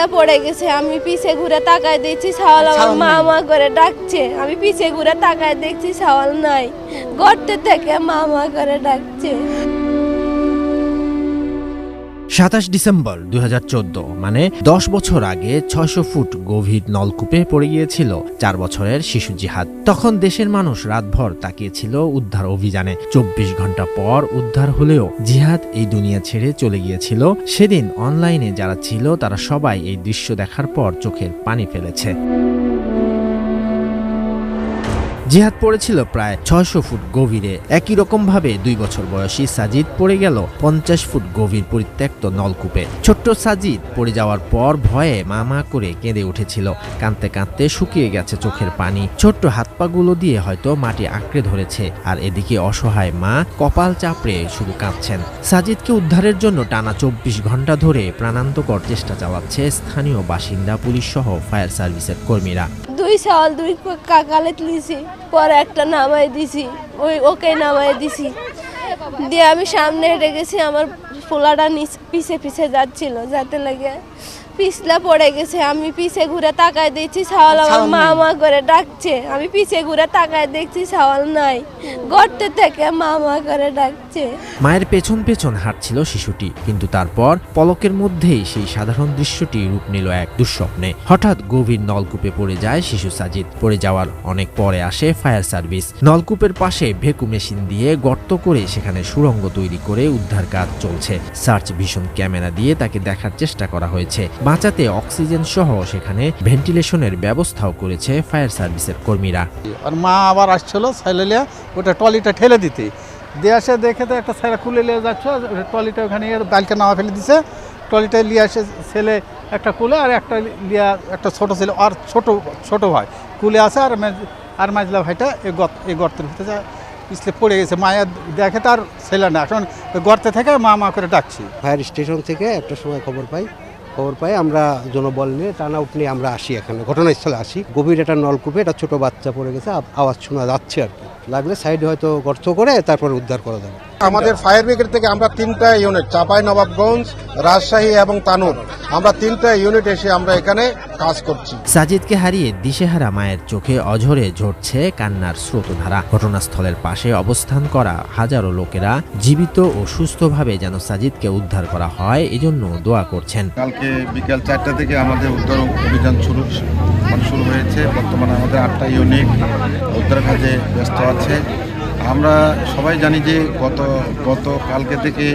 পিছলা পড়ে গেছে। আমি পিছে ঘুরে তাকায় দেখছি সাওয়াল আমার মা মা করে ডাকছে। আমি পিছে ঘুরে তাকায় দেখছি সাওয়াল নাই। গর্তে থেকে মা মা করে ডাকছে। সাতাশ ডিসেম্বর দু হাজার চোদ্দ মানে দশ বছর আগে ছয়শো ফুট গভীর নলকূপে পড়ে গিয়েছিল চার বছরের শিশু জিহাদ। তখন দেশের মানুষ রাতভর তাকিয়েছিল উদ্ধার অভিযানে। চব্বিশ ঘণ্টা পর উদ্ধার হলেও জিহাদ এই দুনিয়া ছেড়ে চলে গিয়েছিল। সেদিন অনলাইনে যারা ছিল, তারা সবাই এই দৃশ্য দেখার পর চোখের পানি ফেলেছে। জিহাদ পড়েছিল প্রায় ছয়শো ফুট গভীরে। একই রকম ভাবে দুই বছর বয়সী সাজিদ পড়ে গেল পঞ্চাশ ফুট গভীর পরিত্যক্ত নলকূপে। ছোট্ট সাজিদ পড়ে যাওয়ার পর ভয়ে মা মা করে কেঁদে উঠেছিল। কাঁদতে কাঁদতে শুকিয়ে গেছে চোখের পানি। ছোট্ট হাত পাগুলো দিয়ে হয়তো মাটি আঁকড়ে ধরেছে। আর এদিকে অসহায় মা কপাল চাপড়ে শুধু কাঁদছেন। সাজিদকে উদ্ধারের জন্য টানা চব্বিশ ঘণ্টা ধরে প্রাণান্তকর চেষ্টা চালাচ্ছে স্থানীয় বাসিন্দা পুলিশ সহ ফায়ার সার্ভিসের কর্মীরা। দুই সাওয়াল দুই কাকালে তুলিছি। পরে একটা নামাই দিছি, ওই ওকে নামাই দিছি। দিয়ে আমি সামনে হেঁটে গেছি, আমার পোলাটা নিচ পিছে পিছে যাচ্ছিল, যাতে লাগে পিছলা পড়ে গেছে। আমি পিছে ঘুরে তাকায় দেখছি সাওয়াল আমার মা মা করে ডাকছে। আমি পিছে ঘুরে তাকায় দেখছি সাওয়াল নাই। গর্তে থেকে মা মা করে ডাকছে। মায়ের পেছন পেছন হাঁটছিল শিশুটি কিন্তু তারপর পলকের মধ্যেই সেই সাধারণ দৃশ্যটি রূপ নিল এক দুঃস্বপ্নে। হঠাৎ গভীর নলকূপে পড়ে যায় শিশু সাজিদ। পড়ে যাওয়ার অনেক পরে আসে ফায়ার সার্ভিস। নলকূপের পাশে ভেকু মেশিন দিয়ে গর্ত করে সেখানে সুড়ঙ্গ তৈরি করে উদ্ধার কাজ চলছে। সার্চ ভিশন ক্যামেরা দিয়ে তাকে দেখার চেষ্টা করা হয়েছে। বাঁচাতে অক্সিজেন সহ সেখানে ভেন্টিলেশনের ব্যবস্থাও করেছে ফায়ার সার্ভিসের কর্মীরা। আর মা আবার আসছিল সাইলেলিয়া ওটা ট্রলিটা ঠেলে দিতে। দিয়ে আসে দেখে তো একটা ছেলে কুলে নিয়ে যাচ্ছে ওটা ট্রলিটা ওখানে বাইলকে নামা ফেলে দিছে। ট্রলিটা নিয়ে আসে ছেলে একটা কুলে আর একটা লিয়া একটা ছোট ছেলে আর ছোট ছোট ভাই কুলে আছে আর আর মাজলা ভাইটা এই গর্ত এই গর্তের ভিতরে পিছলে পড়ে গেছে। মায়া দেখে তার ছেলে না এখন গর্তে থেকে মা মা করে ডাকছি। ফায়ার স্টেশন থেকে একটা সময় খবর পাই খবর পাই, আমরা জনবল নিয়ে টানা নিয়ে আমরা আসি এখানে। ঘটনাস্থলে আসি। গভীর একটা নলকূপে একটা ছোট বাচ্চা পড়ে গেছে আওয়াজ শোনা যাচ্ছে আর কি। লাগলে সাইড হয়তো গর্ত করে তারপর উদ্ধার করা যাবে। আমাদের ফায়ার ব্রিগেড থেকে আমরা তিনটা ইউনিট চাপাই নবাবগঞ্জ রাজশাহী এবং তানুর আমরা তিনটা ইউনিট এসে আমরা এখানে কাজ করছি। সাজিদকে হারিয়ে দিশেহারা মায়ের চোখে অঝরে ঝরছে কান্নার স্রোতধারা। ঘটনাস্থলের পাশে অবস্থান করা হাজারো লোকেরা জীবিত ও সুস্থভাবে যেন সাজিদকে উদ্ধার করা হয় এজন্য দোয়া করছেন। কালকে বিকাল চারটা থেকে আমাদের উদ্ধার অভিযান শুরু হয়েছে বর্তমানে আমাদের আটটা ইউনিট উদ্ধার কাজে ব্যস্ত আছে। আমরা সবাই জানি যে গত গত কালকে থেকে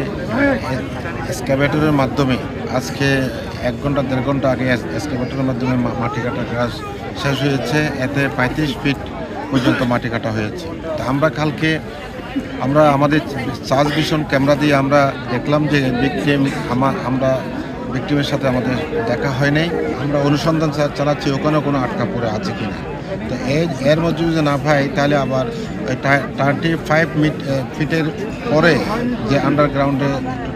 এসকাভেটরের মাধ্যমে, আজকে এক ঘণ্টা, দেড় ঘণ্টা আগে এসকাভেটরের মাধ্যমে মাটি কাটার কাজ শেষ হয়েছে। এতে পঁয়ত্রিশ ফিট পর্যন্ত মাটি কাটা হয়েছে। তা আমরা কালকে, আমরা আমাদের চার্জ ভিশন ক্যামেরা দিয়ে আমরা দেখলাম যে আমার আমরা ভিকটিমের সাথে আমাদের দেখা হয় নাই। আমরা অনুসন্ধান চালাচ্ছি, ওখানেও কোনো আটকা পড়ে আছে কি না তো এর এর মধ্যে যদি না পাই তাহলে আবার থার্টি ফাইভ মিট ফিটের পরে যে আন্ডারগ্রাউন্ডে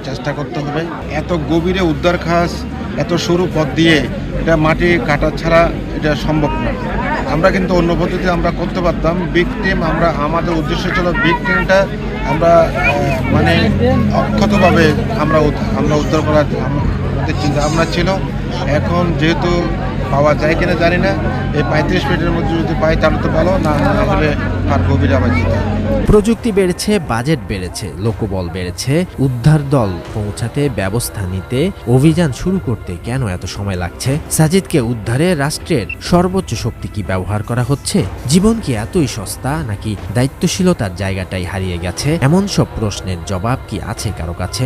চেষ্টা করতে হবে। এত গভীরে উদ্ধার খাস, এত সরু পথ দিয়ে এটা মাটি কাটা ছাড়া এটা সম্ভব না। আমরা কিন্তু অন্য পদ্ধতি আমরা করতে পারতাম। বিগ টিম আমরা, আমাদের উদ্দেশ্য ছিল বিগ টিমটা আমরা মানে অক্ষতভাবে আমরা আমরা উদ্ধার করার আমাদের চিন্তা ভাবনা ছিল। এখন যেহেতু পাওয়া যায় কিনা জানি না, এই পঁয়ত্রিশ মিনিটের মধ্যে যদি পাই তাহলে তো ভালো, না হলে আর গভীরে আবার যেতে প্রযুক্তি বেড়েছে, বাজেট বেড়েছে, লোকবল বেড়েছে, উদ্ধার দল পৌঁছাতে ব্যবস্থা নিতে অভিযান শুরু করতে কেন এত সময় লাগছে? সাজিদকে উদ্ধারে রাষ্ট্রের সর্বোচ্চ শক্তি কি ব্যবহার করা হচ্ছে? জীবন কি এতই সস্তা, নাকি দায়িত্বশীলতার জায়গাটাই হারিয়ে গেছে? এমন সব প্রশ্নের জবাব কি আছে কারও কাছে?